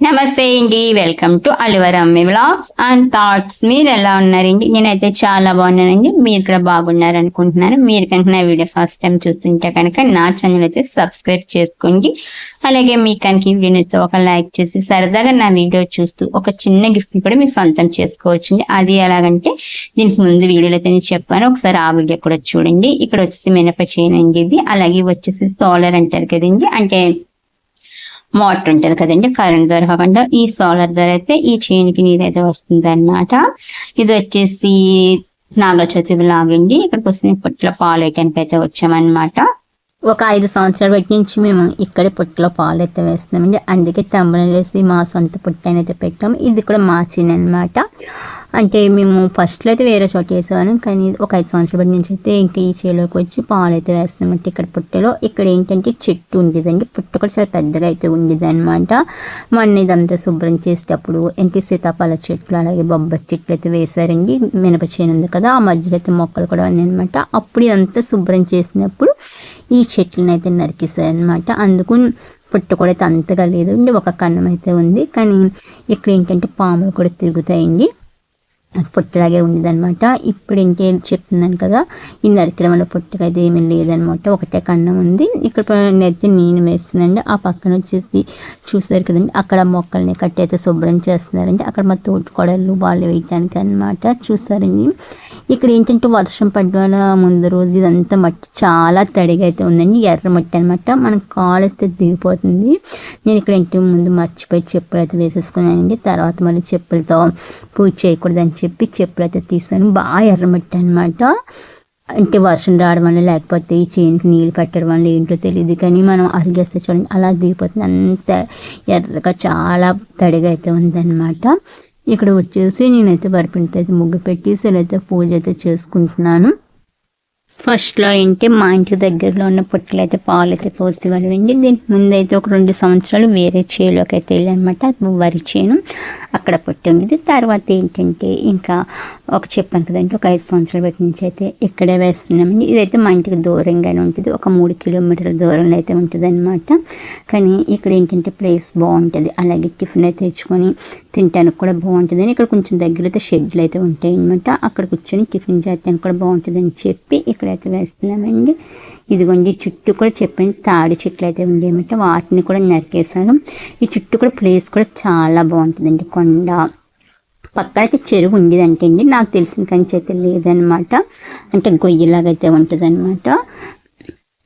నమస్తే అండి welcome to అలివరమ్మి vlogs and thoughts. మీరు ఎలా ఉన్నారండి? నేనైతే చాలా బాగున్నానండి. మీరు కూడా బాగున్నారు అనుకుంటున్నాను. మీరు కనుక నా వీడియో ఫస్ట్ టైం చూస్తుంటే కనుక నా ఛానల్ అయితే సబ్స్క్రైబ్ చేసుకోండి. అలాగే మీ కనుక ఈ వీడియో ఒక లైక్ చేసి సరదాగా నా వీడియో చూస్తూ ఒక చిన్న గిఫ్ట్ కూడా మీరు సొంతం చేసుకోవచ్చండి. అది ఎలాగంటే దీనికి ముందు వీడియోలో అయితే నేను చెప్పాను. ఒకసారి ఆ వీడియో కూడా చూడండి. ఇక్కడ వచ్చేసి మినప చేయనండి ఇది. అలాగే వచ్చేసి సోలర్ అంటారు కదండి. అంటే మోటార్ ఉంటుంది కదండి కరెంట్ ద్వారా కాకుండా ఈ సోలార్ ద్వారా అయితే ఈ చేనికి నీరు అయితే వస్తుంది అనమాట ఇది వచ్చేసి నాగ చతుర్ లాగండి ఇక్కడికి వస్తే పుట్ల పాలు వేయటానికి అయితే వచ్చామన్నమాట. ఒక ఐదు సంవత్సరాల బట్టి నుంచి మేము ఇక్కడే పుట్టలో పాలు అయితే వేస్తున్నామండి. అందుకే తమ్ముడు వేసి మా సొంత పుట్టనైతే పెట్టాము. ఇది కూడా మా చిన్న అనమాట అంటే మేము ఫస్ట్లో అయితే వేరే చోట వేసేవాళ్ళం కానీ ఒక ఐదు సంవత్సరాల బట్టి నుంచి అయితే ఇంకా ఈ చేలోకి వచ్చి పాలు అయితే వేస్తున్నామంటే ఇక్కడ పుట్టలో ఇక్కడ ఏంటంటే చెట్టు ఉండేదండి. పుట్ట కూడా చాలా పెద్దగా అయితే ఉండేది అనమాట మొన్న ఇదంతా శుభ్రం చేసేటప్పుడు ఇంటి సీతాఫల చెట్లు అలాగే బొబ్బస్ చెట్లు అయితే వేశారండి. మినప చేను ఉంది కదా ఆ మధ్యలో అయితే మొక్కలు కూడా ఉన్నాయి అనమాట అప్పుడు ఇదంతా శుభ్రం చేసినప్పుడు ఈ చెట్లను అయితే నరికేశారనమాట అందుకు పుట్ట కూడా అయితే అంతగా లేదు ఒక కన్నం అయితే ఉంది. కానీ ఇక్కడ ఏంటంటే పాములు కూడా తిరుగుతాయండి. పొట్టులాగే ఉండేదనమాట ఇప్పుడు ఇంకేం చెప్తున్నాను కదా ఈ నరికడం వల్ల పొట్టుగా అయితే ఏమీ లేదనమాట ఒకటే కన్నం ఉంది. ఇక్కడ అయితే నేను వేస్తుందండి ఆ పక్కన వచ్చేసి చూసారు కదండి అక్కడ మొక్కల్ని కట్టి అయితే శుభ్రం చేస్తున్నారండి. అక్కడ మా తోటి కొడలు వాళ్ళు వేయటానికి అనమాట చూసారండి ఇక్కడ ఏంటంటే వర్షం పడ్డ ముందు రోజు ఇదంతా మట్టి చాలా తడిగా అయితే ఉందండి. ఎర్ర మట్టి అనమాట మనకు కాలేస్తే దిగిపోతుంది. నేను ఇక్కడ ఇంటి ముందు మర్చిపోయి చెప్పులు అయితే వేసేసుకున్నానండి. తర్వాత మళ్ళీ చెప్పులతో పూజ చేయకూడదని చెప్పి చెప్పులు అయితే తీసాను. బాగా ఎర్రమట్టి అనమాట అంటే వర్షం రావడం వల్ల లేకపోతే ఈ చేనుకి నీళ్ళు పెట్టడం వల్ల ఏంటో తెలియదు కానీ మనం అరిగేస్తే చూడండి అలా దిగిపోతుంది. అంత ఎర్రగా చాలా తడిగా అయితే ఉందన్నమాట. ఇక్కడ వచ్చేసి నేనైతే వరిపిండితో అయితే ముగ్గు పెట్టి అయితే పూజ అయితే చేసుకుంటున్నాను. ఫస్ట్లో ఏంటి? మా ఇంటి దగ్గరలో ఉన్న పుట్టలు అయితే పాలు అయితే పోసేవాళ్ళండి దీనికి ముందు అయితే ఒక రెండు సంవత్సరాలు వేరే చేలోకి అయితే వెళ్ళానమాట. అది వరి చేను అక్కడ పుట్టి ఉండేది తర్వాత ఏంటంటే ఇంకా ఒక చెప్పాను కదండి ఒక ఐదు సంవత్సరాల బట్టి నుంచి అయితే ఇక్కడే వేస్తున్నామండి. ఇదైతే మా ఇంటికి దూరంగానే ఉంటుంది. ఒక మూడు కిలోమీటర్ల దూరంలో అయితే ఉంటుంది అనమాట కానీ ఇక్కడ ఏంటంటే ప్లేస్ బాగుంటుంది. అలాగే టిఫిన్ అయితే తెచ్చుకొని తినడానికి కూడా బాగుంటుంది. ఇక్కడ కొంచెం దగ్గర అయితే షెడ్లు అయితే ఉంటాయి అనమాట అక్కడ కూర్చొని టిఫిన్ చేస్తానికి కూడా బాగుంటుందని చెప్పి ఇక్కడ అయితే వేస్తున్నామండి. ఇదిగోండి చుట్టూ కూడా చెప్పండి తాడి చెట్లు అయితే ఉండేమంటే వాటిని కూడా నరికేశాను. ఈ చుట్టూ కూడా ప్లేస్ కూడా చాలా బాగుంటుందండి కొండ. పక్కన అయితే చెరువు ఉండేదంటే అండి నాకు తెలిసిన కంచి అయితే లేదనమాట. అంటే గొయ్యిలాగా అయితే ఉంటుంది అనమాట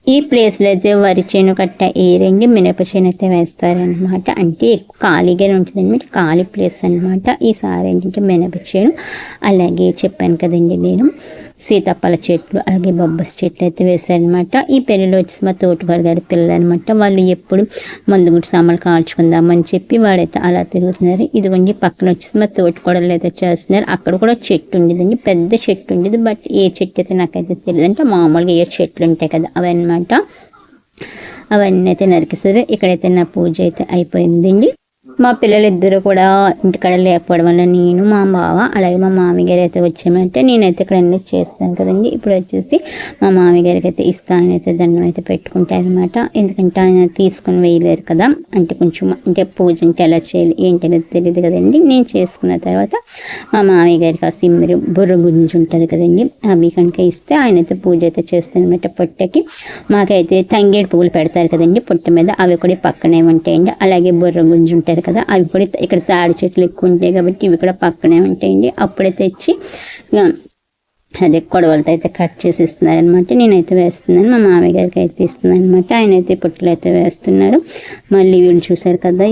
ఈ ప్లేస్లో అయితే వరి చేను కట్ట ఏరండి మినప చేను అయితే వేస్తారనమాట. అంటే ఎక్కువ ఖాళీగానే ఉంటుంది అనమాట ఖాళీ ప్లేస్ అనమాట ఈసారి ఏంటంటే మినప చేను అలాగే చెప్పాను కదండి నేను. సీతాఫల చెట్లు అలాగే బొబ్బస్ చెట్లు అయితే వేశారనమాట ఈ పెళ్ళిలో వచ్చేసి మా తోటగారు గారి పిల్లలు అనమాట వాళ్ళు ఎప్పుడు మందుగుడి సామాన్లు కాల్చుకుందామని చెప్పి వాడైతే అలా తిరుగుతున్నారు. ఇదిగోండి పక్కన వచ్చేసి మా తోటకూడలు అయితే చేస్తున్నారు. అక్కడ కూడా చెట్టు ఉండేదండి. పెద్ద చెట్టు ఉండేది. బట్ ఏ చెట్టు అయితే నాకైతే తెలియదు. అంటే మామూలుగా ఏ చెట్లు ఉంటాయి కదా అవన్నమాట. అవన్నీ అయితే నరికిస్తారు ఇక్కడైతే నా పూజ అయితే అయిపోయిందండి. మా పిల్లలిద్దరూ కూడా ఇంటికాడ లేకపోవడం వల్ల నేను మా బావ అలాగే మా మామిగారు అయితే వచ్చామంటే నేనైతే ఇక్కడ అన్ని చేస్తాను కదండి. ఇప్పుడు వచ్చేసి మా మామయ్య అయితే ఇస్తాను అయితే దండం అయితే పెట్టుకుంటారనమాట ఎందుకంటే ఆయన తీసుకుని వేయలేరు కదా. అంటే కొంచెం అంటే పూజ అంటే ఎలా చేయాలి ఏంటనేది తెలియదు కదండి. నేను చేసుకున్న తర్వాత మా మామయ్య గారికి ఆ సిమ్మిరి బుర్ర గురించి ఉంటుంది కదండి. అవి కనుక ఇస్తే ఆయన అయితే పూజ అయితే చేస్తానమాట పొట్టకి. మాకైతే తంగేడు పువ్వులు పెడతారు కదండి పొట్ట మీద. అవి కూడా పక్కనే ఉంటాయండి. అలాగే బుర్ర గుంజు ఉంటారు కదా అవి కూడా ఇక్కడ తాడి చెట్లు ఎక్కువ ఉంటాయి కాబట్టి ఇవి కూడా పక్కనే ఉంటాయండి. అప్పుడే తెచ్చి అదే కొడవలతో అయితే కట్ చేసి ఇస్తున్నారనమాట నేనైతే వేస్తున్నాను మా మామయ్య గారికి అయితే ఇస్తున్నాను అనమాట ఆయన అయితే పుట్టలు అయితే వేస్తున్నారు. మళ్ళీ వీళ్ళు చూశారు కదా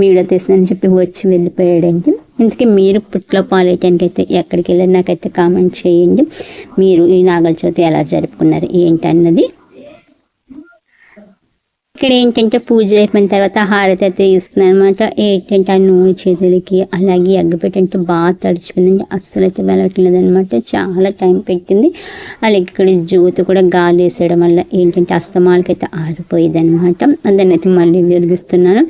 వీడియో తీసిందని చెప్పి వచ్చి వెళ్ళిపోయాడండి. ఇందుకే మీరు పుట్లో పాలేయటానికి అయితే ఎక్కడికి వెళ్ళారు? నాకైతే కామెంట్ చేయండి. మీరు ఈ నాగల చవితి ఎలా జరుపుకున్నారు ఏంటన్నది ఇక్కడ ఏంటంటే పూజ అయిపోయిన తర్వాత హారతి అయితే తీసుకున్నాను అనమాట ఏంటంటే ఆ నూనె చేతులకి అలాగే అగ్గిపెట్టంటే బాగా తడిచిపోయిందండి. అస్సలు అయితే వెళ్ళట్లేదు అనమాట చాలా టైం పెట్టింది. అలాగే ఇక్కడ జ్యోతి కూడా గాలి వేసేయడం వల్ల ఏంటంటే అస్తమాలకి అయితే ఆరిపోయేది అనమాట దాన్ని అయితే మళ్ళీ వెలిగిస్తున్నాను.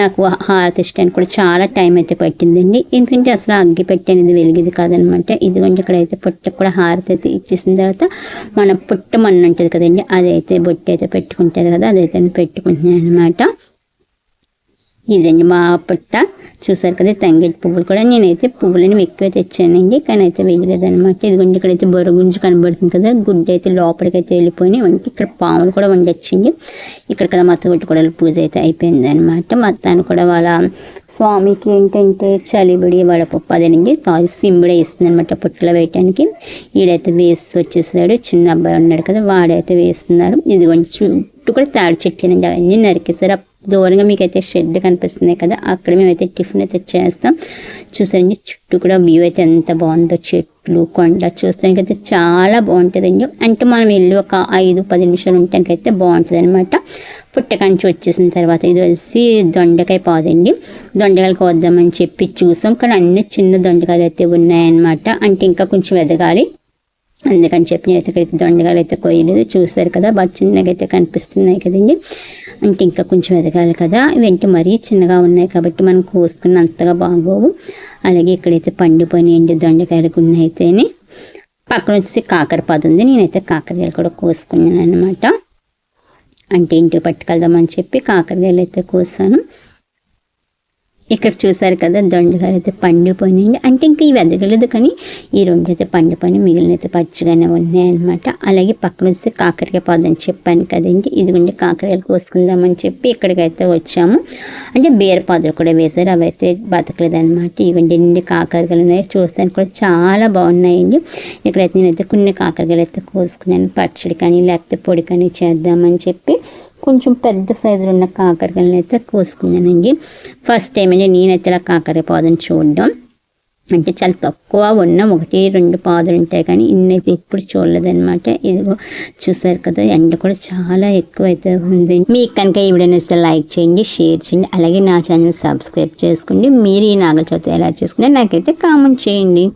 నాకు హారతి ఇష్టానికి కూడా చాలా టైం అయితే పట్టిందండి. ఎందుకంటే అసలు అగ్గిపెట్టి అనేది వెలిగేది కాదనమాట ఇదిగోండి ఇక్కడైతే పొట్ట కూడా హారతి అయితే ఇచ్చేసిన తర్వాత మన పుట్ట మన్ను ఉంటుంది కదండి అదైతే బొట్టు అయితే పెట్టుకుంటారు కదా అదైతే పెట్టి పెట్టుకుంటున్నాను అనమాట ఇదండి మా పుట్ట చూసారు కదా తంగేటి పువ్వులు కూడా నేనైతే పువ్వులను ఎక్కువ తెచ్చానండి. కానీ అయితే వేయలేదు అనమాట ఇదిగోండి ఇక్కడైతే బొర్ర గుంజు కనబడుతుంది కదా. గుడ్డ అయితే లోపలికి అయితే వెళ్ళిపోయి వంటి ఇక్కడ పాములు కూడా వండొచ్చింది ఇక్కడ మత కూడా పూజ అయితే అయిపోయింది అనమాట మొత్తాన్ని కూడా వాళ్ళ స్వామికి ఏంటంటే చలిబడి వడపప్పు అదేనండి. తాగి సింబడి వేస్తుంది అనమాట పుట్టలో వేయటానికి. ఈడైతే వేసి వచ్చేసాడు. చిన్న అబ్బాయి ఉన్నాడు కదా వాడైతే వేస్తున్నారు. ఇదిగోండి చుట్టూ కూడా తాడి చెట్టేనండి అవన్నీ నరికేశారు. దూరంగా మీకు అయితే షెడ్ కనిపిస్తుంది కదా అక్కడ మేమైతే టిఫిన్ అయితే చేస్తాం. చూసారండి చుట్టూ కూడా వ్యూ అయితే ఎంత బాగుందో చెట్లు కొండ చూస్తానికి అయితే చాలా బాగుంటుందండి. అంటే మనం వెళ్ళి ఒక ఐదు పది నిమిషాలు ఉండటానికి అయితే బాగుంటుంది అనమాట పుట్టకంచి వచ్చేసిన తర్వాత ఇది వచ్చి దొండకాయ పాదండి. దొండకాయలు కోద్దామని చెప్పి చూసాం. కానీ అన్ని చిన్న దొండకాయలు అయితే ఉన్నాయన్నమాట. అంటే ఇంకా కొంచెం ఎదగాలి అందుకని చెప్పి నేనైతే అయితే దొండగాలు అయితే కొయ్యలేదు. చూసారు కదా బాగా చిన్నగా అయితే కనిపిస్తున్నాయి కదండి. అంటే ఇంకా కొంచెం ఎదగాలి కదా. ఇవేంటి మరీ చిన్నగా ఉన్నాయి కాబట్టి మనం కోసుకున్న అంతగా బాగోవు. అలాగే ఇక్కడైతే పండిపోయినాయండి దొండకాయలకు ఉన్నాయితేనే పక్కన వచ్చి కాకరపాదు ఉంది. నేనైతే కాకరకాయలు కూడా కోసుకున్నాను అనమాట అంటే ఇంటికి పట్టుకెళ్దామని చెప్పి కాకరకాయలు అయితే కోసాను. ఇక్కడ చూసారు కదా దొండకాయలు అయితే పండిపోయినాయండి అంటే ఇంకా ఇవి ఎదగలేదు కానీ ఈ రెండు అయితే పండిపోయి మిగిలిన అయితే పచ్చిగానే ఉన్నాయన్నమాట. అలాగే పక్కన వస్తే కాకరకాయ పాదని చెప్పాను కదండి ఇదిగోండి కాకరకాయలు కోసుకుందామని చెప్పి ఇక్కడికైతే వచ్చాము. అంటే బీరపాదులు కూడా వేశారు అవి అయితే బతకలేదన్నమాట. ఇవ్వండి ఎన్ని కాకరకాయలు ఉన్నాయి చూస్తాను కూడా చాలా బాగున్నాయండి. ఇక్కడైతే నేనైతే కొన్ని కాకరకాయలు అయితే కోసుకున్నాను. పచ్చడి కానీ లేకపోతే పొడి కానీ చేద్దామని చెప్పి కొంచెం పెద్ద సైజులో ఉన్న కాకరకాయలను అయితే కోసుకున్నానండి. ఫస్ట్ టైం అండి నేనైతే ఇలా కాకరకాయ పాదుని చూడడం. అంటే చాలా తక్కువ ఉన్న ఒకటి రెండు పాదులు ఉంటాయి కానీ ఇన్నైతే ఎప్పుడు చూడలేదన్నమాట. ఇదిగో చూసారు కదా ఎండ కూడా చాలా ఎక్కువ అయితే ఉంది. మీకు కనుక ఈ వీడియో నచ్చితే లైక్ చేయండి షేర్ చేయండి. అలాగే నా ఛానల్ సబ్స్క్రైబ్ చేసుకోండి. మీరు ఈ నాగల చవితి ఎలా చేసుకుంటే నాకైతే కామెంట్ చేయండి.